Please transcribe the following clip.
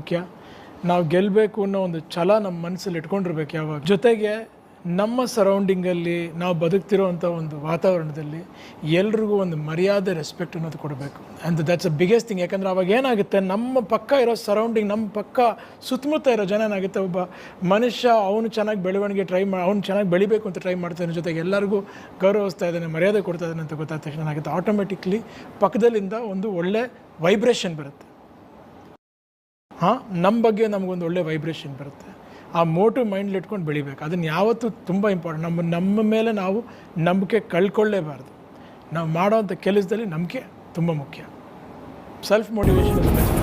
ಮುಖ್ಯ. ನಾವು ಗೆಲ್ಲಬೇಕು ಅನ್ನೋ ಒಂದು ಛಲ ನಮ್ಮ ಮನಸ್ಸಲ್ಲಿ ಇಟ್ಕೊಂಡಿರ್ಬೇಕು ಯಾವಾಗ. ಜೊತೆಗೆ ನಮ್ಮ ಸರೌಂಡಿಂಗಲ್ಲಿ ನಾವು ಬದುಕ್ತಿರೋವಂಥ ಒಂದು ವಾತಾವರಣದಲ್ಲಿ ಎಲ್ರಿಗೂ ಒಂದು ಮರ್ಯಾದೆ, ರೆಸ್ಪೆಕ್ಟ್ ಅನ್ನೋದು ಕೊಡಬೇಕು. And that's a biggest thing ಯಾಕಂದರೆ ಅವಾಗ ಏನಾಗುತ್ತೆ, ನಮ್ಮ ಪಕ್ಕ ಇರೋ ಸರೌಂಡಿಂಗ್, ನಮ್ಮ ಪಕ್ಕ ಸುತ್ತಮುತ್ತ ಇರೋ ಜನ ಏನಾಗುತ್ತೆ, ಒಬ್ಬ ಮನುಷ್ಯ ಅವನು ಚೆನ್ನಾಗಿ ಬೆಳವಣಿಗೆ ಟ್ರೈ ಮಾ, ಅವ್ನು ಚೆನ್ನಾಗಿ ಬೆಳಿಬೇಕು ಅಂತ ಟ್ರೈ ಮಾಡ್ತಾನೆ ಜೊತೆಗೆ ಎಲ್ಲರಿಗೂ ಗೌರವಿಸ್ತಾ ಇದ್ದಾನೆ, ಮರ್ಯಾದೆ ಕೊಡ್ತಾ ಇದ್ದಾನೆ ಅಂತ ಗೊತ್ತಾದ ತಕ್ಷಣ ಏನಾಗುತ್ತೆ ಆಟೋಮೆಟಿಕ್ಲಿ ಪಕ್ಕದಲ್ಲಿಂದ ಒಂದು ಒಳ್ಳೆ ವೈಬ್ರೇಷನ್ ಬರುತ್ತೆ. ಹಾಂ ನಮ್ಮ ಬಗ್ಗೆ ನಮಗೊಂದು ಒಳ್ಳೆ ವೈಬ್ರೇಷನ್ ಬರುತ್ತೆ. ಆ ಮೋಟಿವ್ ಮೈಂಡ್ಲಿ ಇಟ್ಕೊಂಡು ಬೆಳಿಬೇಕು. ಅದನ್ನು ಯಾವತ್ತೂ ತುಂಬ ಇಂಪಾರ್ಟೆಂಟ್ ನಮ್ಮ ನಮ್ಮ ಮೇಲೆ ನಾವು ನಂಬಿಕೆ ಕಳ್ಕೊಳ್ಳೇಬಾರ್ದು. ನಾವು ಮಾಡೋವಂಥ ಕೆಲಸದಲ್ಲಿ ನಂಬಿಕೆ ತುಂಬ ಮುಖ್ಯ. Self motivation